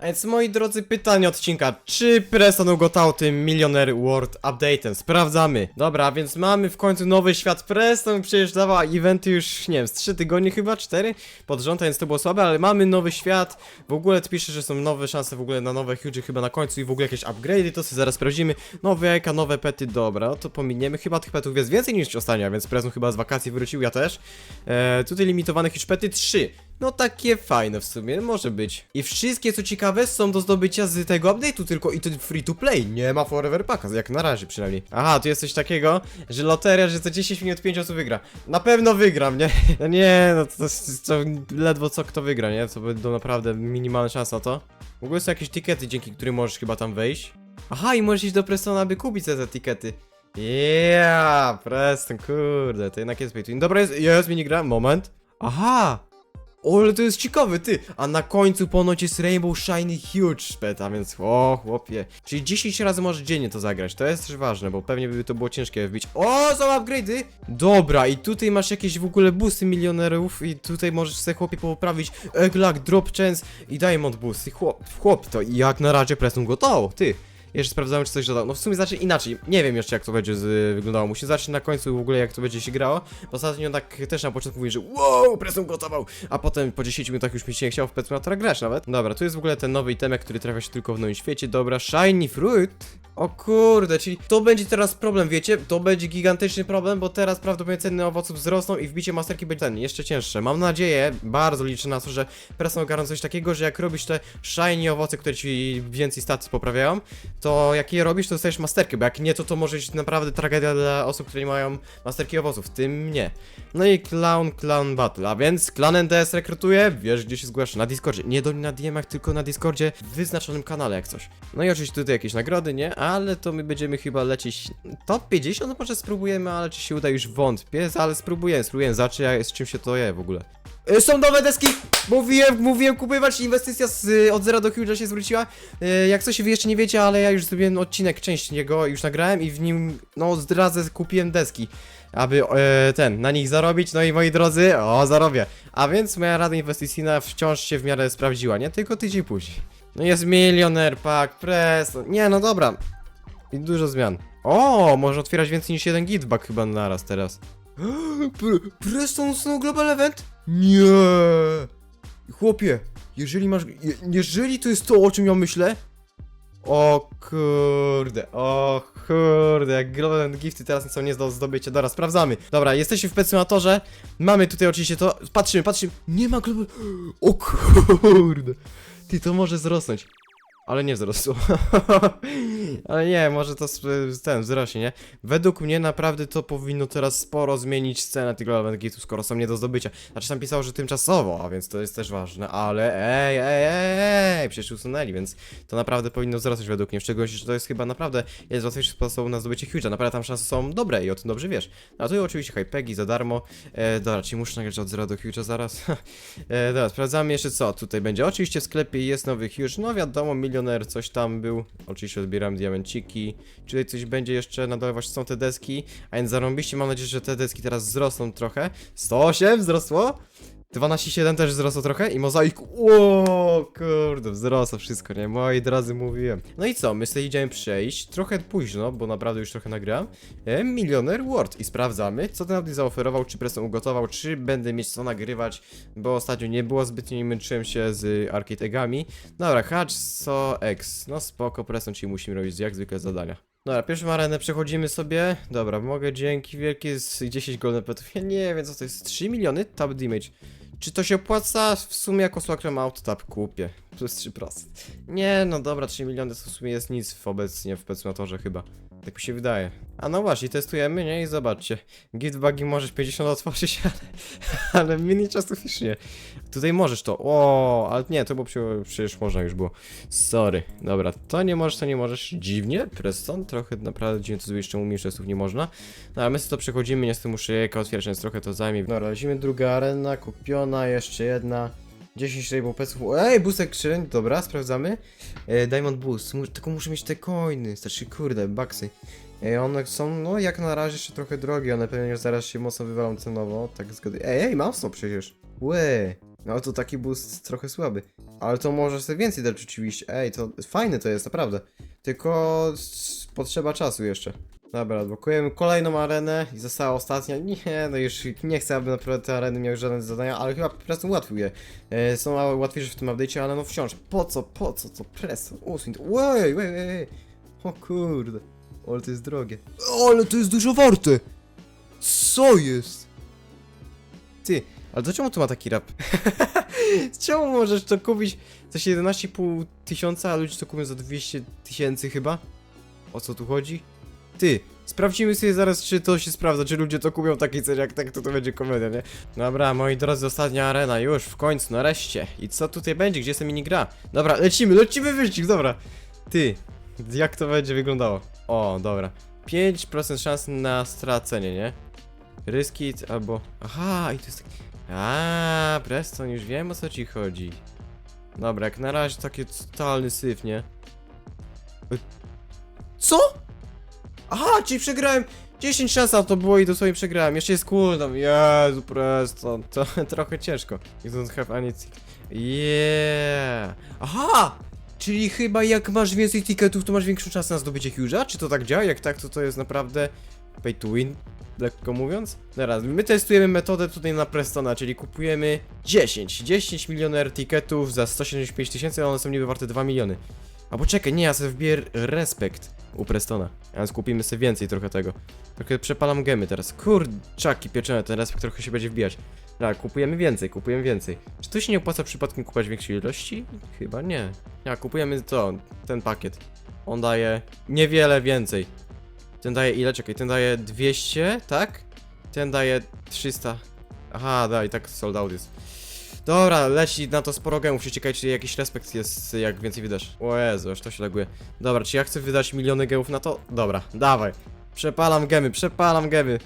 A więc moi drodzy, pytanie odcinka. Czy Preston ugotał tym Millionaire World Update'em? Sprawdzamy. Dobra, więc mamy w końcu nowy świat Preston. Przecież dawała eventy już, nie wiem, z 3 tygodnie chyba, 4 pod rząd, więc to było słabe, ale mamy nowy świat. W ogóle pisze, że są nowe szanse w ogóle na nowe huge chyba na końcu i w ogóle jakieś upgrade'y, to sobie zaraz sprawdzimy. Nowe jajka, nowe pety, dobra, to pominiemy. Chyba tych petów jest więcej niż ostatnio, więc Preston chyba z wakacji wrócił, ja też. E, tutaj limitowane huge pety 3. No takie fajne w sumie, może być. I wszystkie co ciekawe są do zdobycia z tego update'u tylko i to free to play. Nie ma forever packa, jak na razie przynajmniej. Aha, tu jest coś takiego, że loteria, że za 10 minut 5 osób wygra. Na pewno wygram, nie? No nie, no to, to, to ledwo co kto wygra, nie? To będą naprawdę minimalne szanse na to. W ogóle są jakieś tikety, dzięki którym możesz chyba tam wejść. Aha, i możesz iść do Prestona, aby kupić te, te tikety. Yeah, Preston, kurde, to jednak jest pay to win. Dobra, jest, jest minigra, moment. Aha, o, ale to jest ciekawe, ty! A na końcu ponoć jest Rainbow Shiny Huge Pet, a więc o, chłopie. Czyli 10 razy możesz dziennie to zagrać, to jest też ważne, bo pewnie by to było ciężkie wbić. O, są upgrade'y! Dobra, i tutaj masz jakieś w ogóle boosty milionerów i tutaj możesz sobie chłopie poprawić Egglak, Drop Chance i Diamond Boost. Chłop, chłop, to jak na razie Preston gotowo, ty! Jeszcze sprawdzałem, czy coś dodał. No w sumie znaczy inaczej. Nie wiem jeszcze jak to będzie z, wyglądało. Musimy zobaczyć na końcu w ogóle jak to będzie się grało. Bo ostatnio tak też na początku mówię, że wow, presją gotował. A potem po 10 minutach już mi się nie chciał w Petmatora grać nawet. Dobra, tu jest w ogóle ten nowy itemek, który trafia się tylko w nowym świecie. Dobra, Shiny Fruit. O kurde, czyli to będzie teraz problem, wiecie? To będzie gigantyczny problem, bo teraz prawdopodobnie ceny owoców wzrosną i wbicie masterki będzie ten jeszcze cięższe. Mam nadzieję, bardzo liczę na to, że presją ogarną coś takiego, że jak robisz te shiny owoce, które ci więcej stacji poprawiają, to jak je robisz, to dostajesz masterkę, bo jak nie, to to może być naprawdę tragedia dla osób, które nie mają masterki owoców, w tym mnie. No i Clown Clown Battle, a więc Clan NDS rekrutuje, wiesz gdzie się zgłasza, na Discordzie, nie do na DM-ach, tylko na Discordzie, w wyznaczonym kanale jak coś. No i oczywiście tutaj jakieś nagrody, nie? Ale to my będziemy chyba lecieć top 50, no może spróbujemy, ale czy się uda już wątpię, ale spróbujemy, spróbujemy, zobaczę z czym się to je w ogóle. Y, Są nowe deski! Mówiłem, mówiłem kupować, inwestycja z, y, od zera do huge'a się zwróciła. Y, Jak coś wy jeszcze nie wiecie, ale ja już zrobiłem odcinek, część niego już nagrałem i w nim, no zdradzę, kupiłem deski. Aby e, ten, na nich zarobić, no i moi drodzy, o, zarobię. A więc moja rada inwestycyjna wciąż się w miarę sprawdziła, nie? Tylko tydzień później. No jest milioner, pak, press, nie no dobra. I dużo zmian. O, może otwierać więcej niż jeden giftback chyba naraz teraz. Pre- Preston Snow Global Event? Nie! Chłopie, jeżeli masz. je- Jeżeli to jest to, o czym ja myślę. O kurde, o kurde, jak Global Gifty teraz są nie do zdobycia. Dobra, sprawdzamy. Dobra, jesteśmy w Petsymulatorze. Mamy tutaj oczywiście to. Patrzymy, patrzymy. Nie ma Global. O kurde. Ty, to może wzrosnąć. Ale nie wzrosło. Ale nie, może to ten wzrośnie, nie? Według mnie naprawdę to powinno teraz sporo zmienić scenę tego Element Gate'u, skoro są nie do zdobycia. Znaczy tam pisało, że tymczasowo, a więc to jest też ważne, ale ej, ej, ej, przecież usunęli, więc to naprawdę powinno wzrosnąć według mnie, w szczególności, że to jest chyba naprawdę jeden z łatwiejszych sposobów na zdobycie Huge'a, naprawdę tam szanse są dobre i o tym dobrze wiesz. A tu oczywiście hypegi za darmo, e, dobra, czyli muszę nagrać od zera do Huge'a zaraz. e, dobra, sprawdzamy jeszcze co tutaj będzie. Oczywiście w sklepie jest nowy Huge, no wiadomo, coś tam był, oczywiście odbieram diamenciki, czy tutaj coś będzie jeszcze, na dole właśnie są te deski, a więc zarąbiście, mam nadzieję, że te deski teraz wzrosną trochę. 108 wzrosło? 12,7 też wzrosło trochę i mozaik, o kurde, wzrosło wszystko, nie? Moi drodzy, mówiłem. No i co, my sobie idziemy przejść, trochę późno, bo naprawdę już trochę nagram, e, Milioner World i sprawdzamy, co ten update zaoferował, czy Preston ugotował, czy będę mieć co nagrywać, bo ostatnio nie było zbytnio, nie męczyłem się z arcade. Dobra, Hatch, so, X, no spoko, Preston, czyli musimy robić jak zwykle zadania. Dobra, pierwszą arenę przechodzimy sobie. Dobra, mogę dzięki wielkie z 10 golden petów. Ja nie wiem co to jest. 3 miliony tab damage. Czy to się opłaca? W sumie jako Swagram Auto Tab kupię. Plus 3%. Nie, no dobra, 3 miliony to w sumie jest nic w obecnie w Pecmatorze chyba. Tak mi się wydaje. A no właśnie, testujemy, nie? I zobaczcie. Giftbagi możesz 50 otworzyć, ale, ale mini czasów już nie. Tutaj możesz to. O, ale nie, to było przecież można już było. Sorry. Dobra, to nie możesz, to nie możesz. Dziwnie, Preston, trochę naprawdę dziwnie, to jeszcze mini czasów nie można. No ale my sobie to przechodzimy, niestety muszę jajka otwierać, więc trochę to zajmie. Dobra, lecimy druga arena, kupiona, jeszcze jedna. 10 Rainbow Petsów. Ej, boostek skrzyń, dobra, sprawdzamy. E, Diamond Boost, Mu- tylko muszę mieć te coiny, znaczy kurde, baksy. E, one są, no jak na razie jeszcze trochę drogie, one pewnie zaraz się mocno wywalą cenowo, tak zgaduję. Ej, ej, mocno przecież. Łe. No to taki boost trochę słaby. Ale to może sobie więcej dać rzeczywiście. Ej, to fajne to jest, naprawdę. Tylko potrzeba czasu jeszcze. Dobra, odblokujemy kolejną arenę i została ostatnia. Nie, no już nie chcę, aby naprawdę te areny miały żadne zadania, ale chyba po prostu ułatwił je. E, są łatwiejsze w tym update'cie, ale no wciąż. Po co, po co, to press, usuń to. Wej, wej. O kurde. Ale to jest drogie. Ale to jest dużo warte. Co jest? Ty, ale to czemu to ma taki rap? czemu możesz to kupić za 17,5 tysiąca, a ludzie to kupią za 200 tysięcy chyba? O co tu chodzi? Ty, sprawdzimy sobie zaraz, czy to się sprawdza, czy ludzie to kupią w takiej cenie, jak tak, to to będzie komedia, nie? Dobra, moi drodzy, ostatnia arena, już, w końcu, nareszcie. I co tutaj będzie? Gdzie jest minigra? Dobra, lecimy, lecimy wyścig, dobra. Ty, jak to będzie wyglądało? O, dobra. 5% szans na stracenie, nie? Ryskit albo... Aha, i to jest tak... A, Preston, już wiem o co ci chodzi. Dobra, jak na razie taki totalny syf, nie? Co? Aha, czyli przegrałem 10 szans to było i dosłownie przegrałem. Jeszcze jest cooldown. Jezu, Preston, to trochę ciężko. You don't have anything. Yeah. Aha! Czyli chyba jak masz więcej ticketów, to masz większą szansę na zdobycie huge'a? Czy to tak działa? Jak tak, to to jest naprawdę pay to win, lekko mówiąc. Teraz, my testujemy metodę tutaj na Prestona, czyli kupujemy 10, 10 milioner ticketów za 175 tysięcy, a one są niby warte 2 miliony. A poczekaj, nie, ja sobie wbiję respekt u Prestona. A więc kupimy sobie więcej trochę tego. Trochę przepalam gemy teraz. Kurczaki pieczone, ten respekt trochę się będzie wbijać. Tak, kupujemy więcej, kupujemy więcej. Czy to się nie opłaca przypadkiem kupować większej ilości? Chyba nie. Ja, kupujemy to, ten pakiet. On daje niewiele więcej. Ten daje ile? Czekaj, ten daje 200, tak? Ten daje 300. Aha, da, i tak sold out jest. Dobra, leci na to sporo gemów, się ciekawe, czy jakiś respekt jest, jak więcej wydasz. O Jezu, aż to się laguje. Dobra, czy ja chcę wydać miliony gemów na to? Dobra, dawaj. Przepalam gemy, przepalam gemy.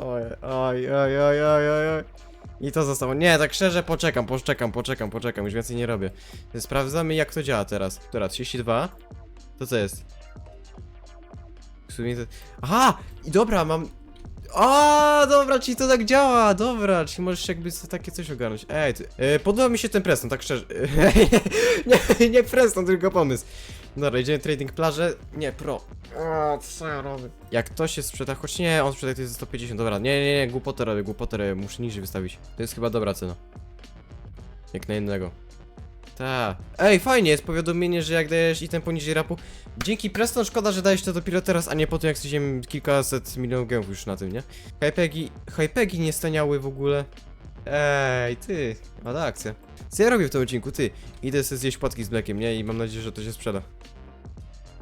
Oj, oj, oj, oj, oj, oj, oj. I to zostało. Nie, tak szczerze, poczekam, poczekam, poczekam, poczekam, już więcej nie robię. Sprawdzamy, jak to działa teraz. Która, 32? To co jest? W sumie to... Aha! I dobra, mam... A, dobra, czyli to tak działa, dobra, czyli możesz jakby sobie takie coś ogarnąć. Ej, ty, e, podoba mi się ten Preston, tak szczerze. nie, nie Preston, tylko pomysł. Dobra, idziemy trading plażę. Nie, pro. O, co ja robię? Jak to się sprzeda, choć nie, on sprzeda to jest za 150, dobra, nie, nie, nie, głupotę robię, głupotę robię, muszę niżej wystawić. To jest chyba dobra cena. Jak na innego. Ta. Ej, fajnie, jest powiadomienie, że jak dajesz item poniżej rapu. Dzięki Preston, szkoda, że dajesz to dopiero teraz, a nie po tym, jak straciłem kilkaset milionów gemów już na tym, nie? Hypegi, hypegi nie staniały w ogóle. Ej, ty, ale akcja. Co ja robię w tym odcinku, ty? Idę sobie zjeść płatki z mlekiem, nie? I mam nadzieję, że to się sprzeda.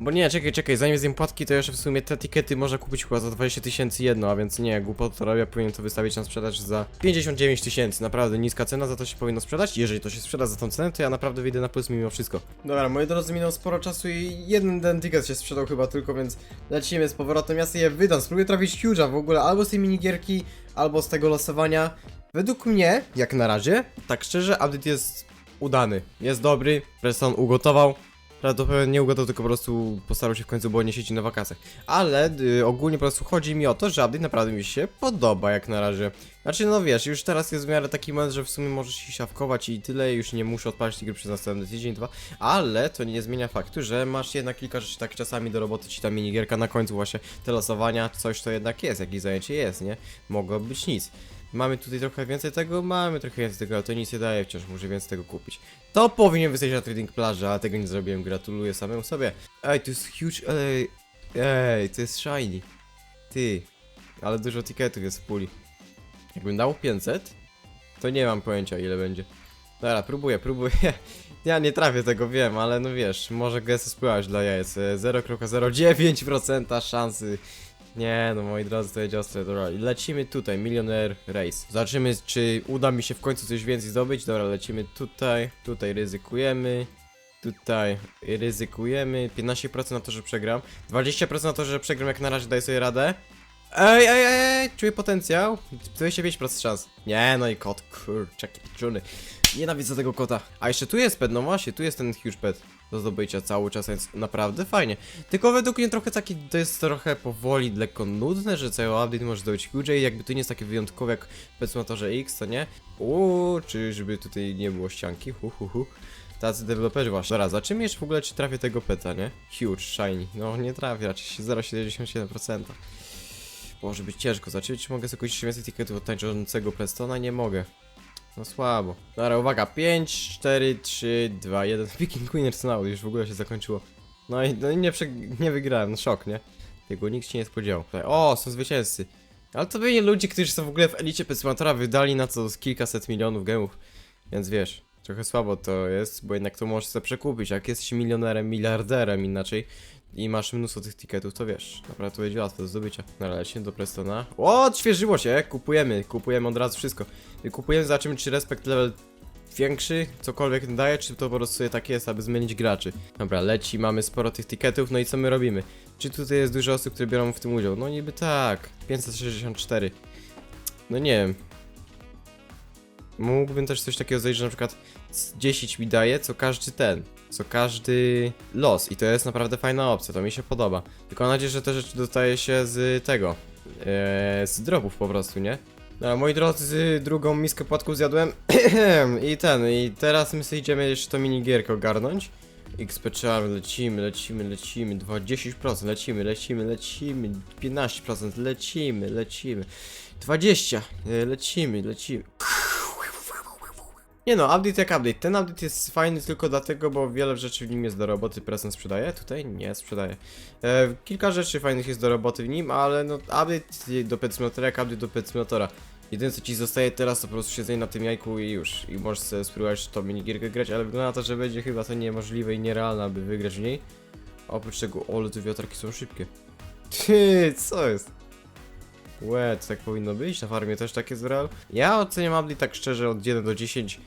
Bo nie, czekaj, czekaj, zanim zjem płatki, to jeszcze w sumie te tikety można kupić chyba za 20 tysięcy jedno, a więc nie, głupot to robię, powinien to wystawić na sprzedaż za 59 tysięcy, naprawdę niska cena, za to się powinno sprzedać, jeżeli to się sprzeda za tą cenę, to ja naprawdę wyjdę na plus mimo wszystko. Dobra, moi drodzy, minął sporo czasu i jeden ten ticket się sprzedał chyba tylko, więc lecimy z powrotem, ja sobie je wydam, spróbuję trafić huge'a w ogóle, albo z tej minigierki, albo z tego losowania. Według mnie, jak na razie, tak szczerze, update jest udany, jest dobry, Preston ugotował, Prawdopodobnie nie ugotował, tylko po prostu postarał się w końcu, bo nie siedzi na wakacjach. Ale y, ogólnie po prostu chodzi mi o to, że update naprawdę mi się podoba jak na razie. Znaczy, no wiesz, już teraz jest w miarę taki moment, że w sumie możesz się siawkować i tyle, już nie muszę odpalić gry przez następny tydzień, dwa, ale to nie zmienia faktu, że masz jednak kilka rzeczy tak czasami do roboty, ci ta minigierka na końcu właśnie te losowania, coś to jednak jest, jakieś zajęcie jest, nie? Mogło być nic. Mamy tutaj trochę więcej tego, mamy trochę więcej tego, ale to nic nie daje wciąż, muszę więcej tego kupić. To powinien wystać na trading plaży, a tego nie zrobiłem, gratuluję samemu sobie. Ej, to jest huge, ej, ej, to jest shiny. Ty, ale dużo tiketów jest w puli. Jakbym dał 500, to nie mam pojęcia ile będzie. Dobra, próbuję, próbuję. Ja nie trafię tego, wiem, ale no wiesz, może gesty spływać dla jajec. E, 0,09% szansy. Nie, no moi drodzy, to jedzie ostre, dobra. Lecimy tutaj, Millionaire Race. Zobaczymy, czy uda mi się w końcu coś więcej zdobyć. Dobra, lecimy tutaj, tutaj ryzykujemy. Tutaj ryzykujemy. 15% na to, że przegram. 20% na to, że przegram, jak na razie daję sobie radę. Ej, ej, ej, czuję potencjał. 25% szans. Nie, no i kot, kurczaki pieczony. Nienawidzę tego kota. A jeszcze tu jest pet, no właśnie, tu jest ten huge pet. Do zdobycia cały czas, więc naprawdę fajnie. Tylko według mnie trochę taki, to jest trochę powoli, lekko nudne, że cały update może zdobyć QJ, jakby to nie jest takie wyjątkowe jak w Petsmotorze X, to nie? Uuu, czyżby tutaj nie było ścianki, hu hu hu. Tacy deweloperzy właśnie. Dobra, zobaczymy jeszcze w ogóle, czy trafię tego peta, nie? Huge, shiny. No, nie trafię, raczej 0,77%. Może być ciężko. Zobaczymy, czy mogę sobie kupić więcej ticketów od tańczącego Prestona? Nie mogę. No słabo. Dobra, uwaga. 5, 4, 3, 2, 1. Viking Winners Now już w ogóle się zakończyło. No i, no nie, nie wygrałem, no szok, nie? Tego nikt się nie spodziewał. O, są zwycięzcy. Ale to byli ludzie, którzy są w ogóle w elicie Petsmatora, wydali na z kilkaset milionów gemów. Więc wiesz, trochę słabo to jest, bo jednak to możesz sobie przekupić. Jak jesteś milionerem, miliarderem inaczej i masz mnóstwo tych ticketów, to wiesz, naprawdę to będzie łatwe do zdobycia. Na razie do Prestona. O, odświeżyło się, kupujemy, kupujemy od razu wszystko. Kupujemy, zobaczymy czy respekt level większy, cokolwiek daje, czy to po prostu tak jest, aby zmienić graczy. Dobra, leci, mamy sporo tych ticketów, no i co my robimy? Czy tutaj jest dużo osób, które biorą w tym udział? No niby tak, 564. No nie wiem. Mógłbym też coś takiego zejść, że na przykład z 10 mi daje, co każdy ten, co każdy los i to jest naprawdę fajna opcja, to mi się podoba. Tylko mam nadzieję, że te rzeczy dostaje się z tego, ee, z dropów po prostu, nie? No, moi drodzy, drugą miskę płatków zjadłem i ten, i teraz my sobie idziemy jeszcze to minigierkę ogarnąć. XP Charm, lecimy, lecimy, lecimy, 20%, lecimy, lecimy, lecimy, 15%, lecimy, lecimy, 20, e, lecimy, lecimy. Nie no, update jak update. Ten update jest fajny tylko dlatego, bo wiele rzeczy w nim jest do roboty. Present sprzedaje? Tutaj nie sprzedaje. E, kilka rzeczy fajnych jest do roboty w nim, ale no update do Pet Simulatora jak update do Pet Simulatora. Jedyne co ci zostaje teraz to po prostu siedzenie na tym jajku i już. I możesz sobie spróbować tą minigierkę grać, ale wygląda na to, że będzie chyba to niemożliwe i nierealne, aby wygrać w niej. Oprócz tego, ole te wiatraki są szybkie. Ty, co jest? Łe, to tak powinno być, na farmie też tak jest real. Ja oceniam update tak szczerze od 1 do 10.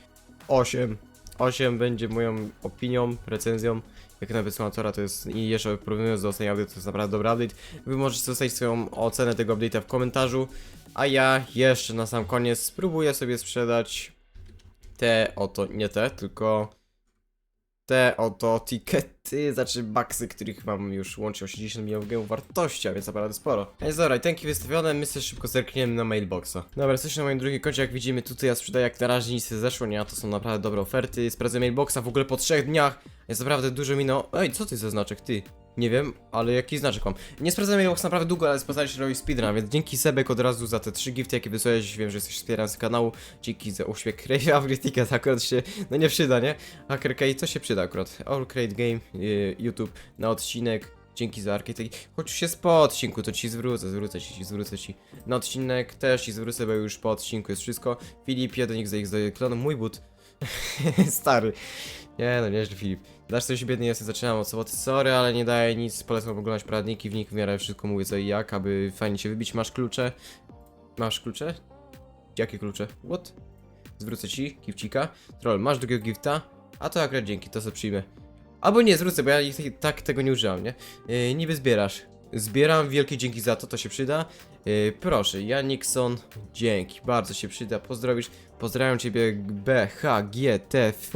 8. 8 będzie moją opinią, recenzją. Jak na Wysmatora to jest i jeszcze porównując do ostatniej update to jest naprawdę dobry update. Wy możecie zostawić swoją ocenę tego update'a w komentarzu. A ja jeszcze na sam koniec spróbuję sobie sprzedać te oto, nie te, tylko te oto tikety, znaczy baksy, których mam już łącznie 80 milionów gemów wartości, a więc naprawdę sporo. Więc dobra, i tenki wystawione, my sobie szybko zerkniemy na mailboxa. Dobra, jesteśmy na moim drugim koncie, jak widzimy tutaj ja sprzedaję jak na razie nic nie zeszło, nie, a to są naprawdę dobre oferty. Sprawdzę mailboxa w ogóle po trzech dniach, jest naprawdę dużo minął. Ej, co ty za znaczek, ty? Nie wiem, ale jaki znaczek mam. Nie sprawdzałem mailboxa naprawdę długo, ale sprawdzałem się robi speedrun, więc dzięki Sebek od razu za te trzy gifty, jakie wysłałeś, wiem, że jesteś wspierany z kanału. Dzięki za uśmiech Crave, upgrade ticket akurat się, no nie przyda, nie? Hacker K, to się przyda akurat. All Crate Game, y, YouTube, na odcinek. Dzięki za arcade. Choć już jest po odcinku, to ci zwrócę, zwrócę ci, zwrócę ci. Na odcinek też ci zwrócę, bo już po odcinku jest wszystko. Filip, 1x do klonu, mój but. Stary. Nie no, nieźle Filip. Dasz coś biedny jest, zaczynam od soboty, sorry, ale nie daje nic, polecam oglądać poradniki, w nich w miarę wszystko mówię co i jak, aby fajnie się wybić. Masz klucze? Masz klucze? Jakie klucze? What? Zwrócę ci, gifcika. Troll, masz drugiego gifta? A to akurat dzięki, to sobie przyjmę. Albo nie, zwrócę, bo ja tak tego nie użyłam, nie? Yy, niby zbierasz. Zbieram, wielkie dzięki za to, to się przyda. Yy, proszę, Janikson, dzięki, bardzo się przyda, pozdrowisz. Pozdrawiam ciebie B, H, G, T, F,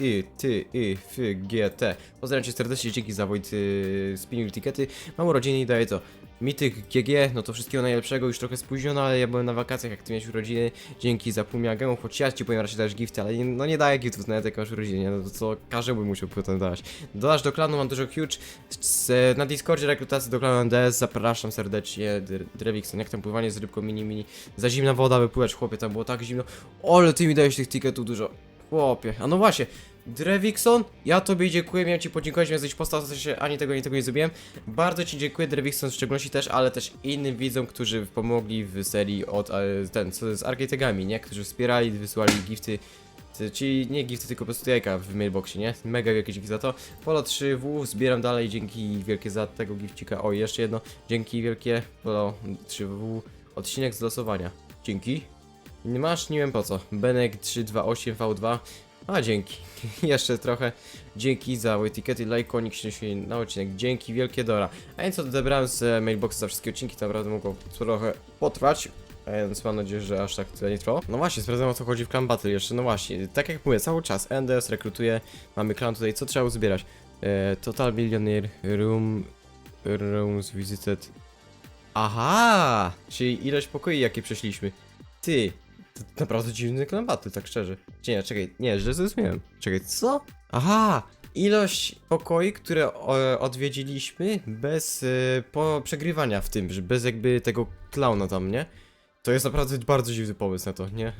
Y, ty, y, f, g, t. Pozdrawiam cię serdecznie, dzięki za Wojt y, spinning tikety. Mam urodziny i daję to. Mityk GG, no to wszystkiego najlepszego, już trochę spóźniono, ale ja byłem na wakacjach, jak ty miałeś urodziny. Dzięki za pół gemów, choć ja ci powiem raczej dać gifty, ale nie, no nie daję giftów nawet jak masz urodziny, no to co każdy by musiał potem dać. Dodasz do klanu, mam dużo huge. Z, na Discordzie rekrutacji do klanu NDS, zapraszam serdecznie. Dr- Drewikson, jak tam pływanie z rybką mini mini. Za zimna woda wypływać, chłopie, tam było tak zimno. Ale ty mi dajesz tych ticketów dużo. Chłopie, a no właśnie, Drewikson, ja tobie dziękuję, miałem ci podziękować, miałem coś postać, w sensie ani tego, ani tego nie zrobiłem. Bardzo ci dziękuję, Drewikson w szczególności też, ale też innym widzom, którzy pomogli w serii od, e, ten, co z Arcategami, nie? Którzy wspierali, wysłali gifty, ty- czyli nie gifty, tylko po prostu jajka w mailboxie, nie? Mega wielkie dzięki za to. Polo 3W, zbieram dalej, dzięki wielkie za tego gifcika. O, jeszcze jedno, dzięki wielkie, Polo 3W, odcinek z losowania. Dzięki. Nie masz, nie wiem po co. Benek 328 V2. A dzięki. Jeszcze trochę. Dzięki za etykiety, lajkonik się na odcinek. Dzięki wielkie Dora. A więc odebrałem z e, mailboxa za wszystkie odcinki, to naprawdę mogło trochę potrwać. Więc mam nadzieję, że aż tak tyle nie trwało. No właśnie, sprawdzam o co chodzi w Clan Battle jeszcze. No właśnie, tak jak mówię, cały czas NDS rekrutuje, mamy klan tutaj, co trzeba uzbierać? E, Total Billionaire, Room, Rooms Visited. Aha! Czyli ilość pokoi, jakie przeszliśmy. Ty, naprawdę dziwny Clan tak szczerze. Nie, nie, czekaj, nie, źle zrozumiałem. Czekaj, co? Aha! Ilość pokoi, które o, odwiedziliśmy bez e, po przegrywania w tym, że bez jakby tego klauna tam, nie? To jest naprawdę bardzo dziwny pomysł na to, nie?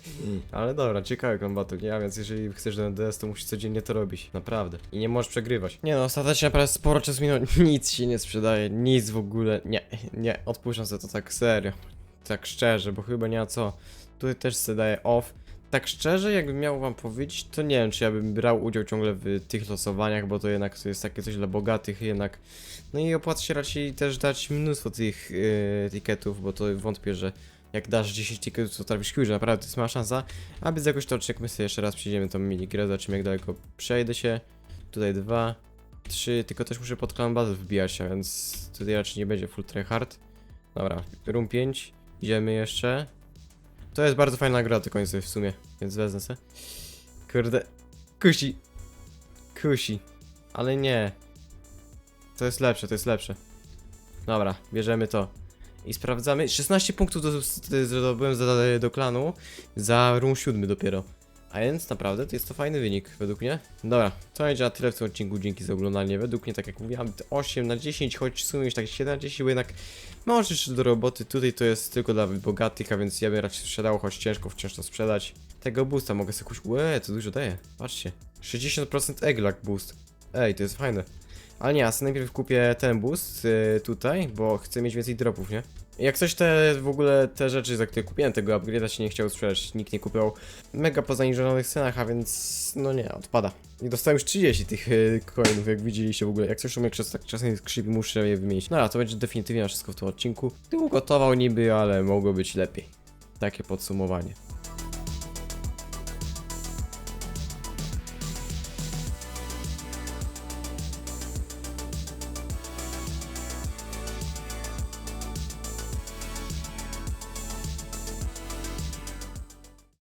Ale dobra, ciekawy Battle, nie? A więc jeżeli chcesz do NDS, to musisz codziennie to robić, naprawdę. I nie możesz przegrywać. Nie no, ostatecznie naprawdę sporo czasu minął, nic się nie sprzedaje, nic w ogóle, nie, nie, odpuszczam sobie to tak serio. Tak szczerze, bo chyba nie ma co. Tutaj też sobie daję off. Tak szczerze, jakbym miał wam powiedzieć, to nie wiem, czy ja bym brał udział ciągle w tych losowaniach, bo to jednak to jest takie coś dla bogatych jednak. No i opłaca się raczej też dać mnóstwo tych yy, tiketów, bo to wątpię, że jak dasz 10 tiketów, to trafisz huge, naprawdę to jest mała szansa. A bez jakoś to odcinek my sobie jeszcze raz przyjdziemy tą minigrę, zobaczymy jak daleko przejdę się. Tutaj dwa, trzy, tylko też muszę pod clan bazę wbijać się, więc tutaj raczej nie będzie full tryhard. Dobra, room 5, idziemy jeszcze. To jest bardzo fajna gra, nie sobie w sumie, więc wezmę se. Kurde, kusi, kusi, ale nie. To jest lepsze, to jest lepsze. Dobra, bierzemy to. I sprawdzamy. 16 punktów do, do, zdobyłem do, do klanu za room 7 dopiero. A więc naprawdę to jest to fajny wynik według mnie. Dobra, to będzie na tyle w tym odcinku. Dzięki za oglądanie. Według mnie, tak jak mówiłem, 8 na 10, choć w sumie już tak 7 na 10, bo jednak może jeszcze do roboty. Tutaj to jest tylko dla bogatych, a więc ja bym raczej sprzedało, choć ciężko wciąż to sprzedać. Tego boosta mogę sobie kupić. Łe, to dużo daje. Patrzcie. 60% egglak boost. Ej, to jest fajne. Ale nie, ja sobie najpierw kupię ten boost y, tutaj, bo chcę mieć więcej dropów, nie? Jak coś te, w ogóle te rzeczy, za które kupiłem tego upgrade'a się nie chciał sprzedać, nikt nie kupił mega po zaniżonych cenach, a więc no nie, odpada. I dostałem już 30 tych y, coinów, jak widzieliście w ogóle. Jak coś to mnie czas, czasem skrzypi, muszę je wymienić. No a to będzie definitywnie na wszystko w tym odcinku. Ty ugotował niby, ale mogło być lepiej. Takie podsumowanie.